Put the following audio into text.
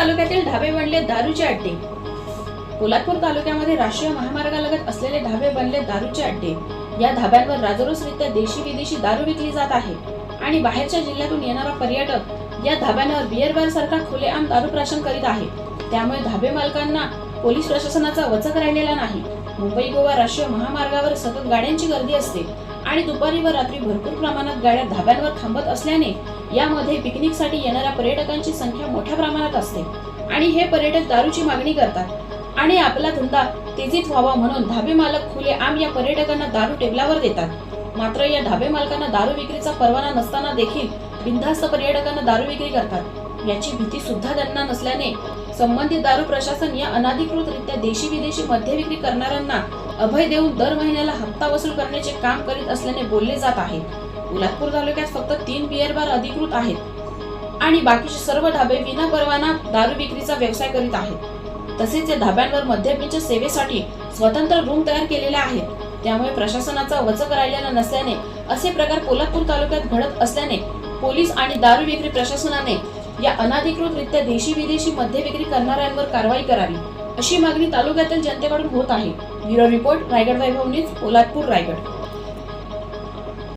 तालुक्यातील ढाबे बनले दारूचे अड्डे. पोलादपूर तालुक्यामध्ये राष्ट्रीय महामार्गालगत असलेले ढाबे बनले दारूचे अड्डे. या ढाब्यांवर राजरोसरित्या देशी विदेशी दारू विकली जात आहे. आणि बाहेरच्या जिल्ह्यातून येणारा पर्यटक या ढाब्यांवर बिअर बार सारखा खुलेआम दारू प्राशन करीत आहे. त्यामुळे ढाबे मालकांना पोलीस प्रशासनाचा वचक राहिलेला नाही. मुंबई गोवा राष्ट्रीय महामार्गावर सतत गाड्यांची गर्दी असते. आणि दुपारी व रात्री भरपूर प्रमाणात गाड्या धाब्यांवर थांबत असल्याने यामध्ये पिकनिकसाठी येणाऱ्या पर्यटकांची संख्या मोठ्या प्रमाणात असते. आणि हे पर्यटक दारूची मागणी करतात. आणि आपला धंदा तेजीत व्हावा म्हणून धाबे मालक खुले आम या पर्यटकांना दारू टेबलावर देतात. मात्र या ढाबे मालकांना दारू विक्रीचा परवाना नसताना देखील बिनधास्त पर्यटकांना दारू विक्री करतात. याची भीती सुद्धा त्यांना नसल्याने संबंधित दारू प्रशासन या अनाधिकृतरित्या देशी विदेशी मद्य विक्री करणाऱ्यांना अभय देऊन दर महिन्याला हप्ता वसूल करण्याचे काम करीत असल्याने बोलले जात आहे. उलादपूर तालुक्यात फक्त तीन बिअर बार अधिकृत आहेत आणि बाकीचे सर्व ढाबे विना परवाना दारू विक्रीचा व्यवसाय करीत आहेत. तसेच या ढाब्यांवर मद्यपीच्या सेवेसाठी स्वतंत्र रूम तयार केलेल्या आहेत. त्यामुळे प्रशासनाचा वचक राहिलेला नसल्याने असे प्रकार पोलादपूर तालुक्यात घडत असल्याने पोलीस आणि दारू विक्री प्रशासनाने या अनाधिकृतरित्या देशी विदेशी मद्य विक्री करणाऱ्यांवर कारवाई करावी अशी मागणी तालुक्यातील जनतेकडून होत आहे. Bureau report Raigad Vaibhav news Poladpur Raigad.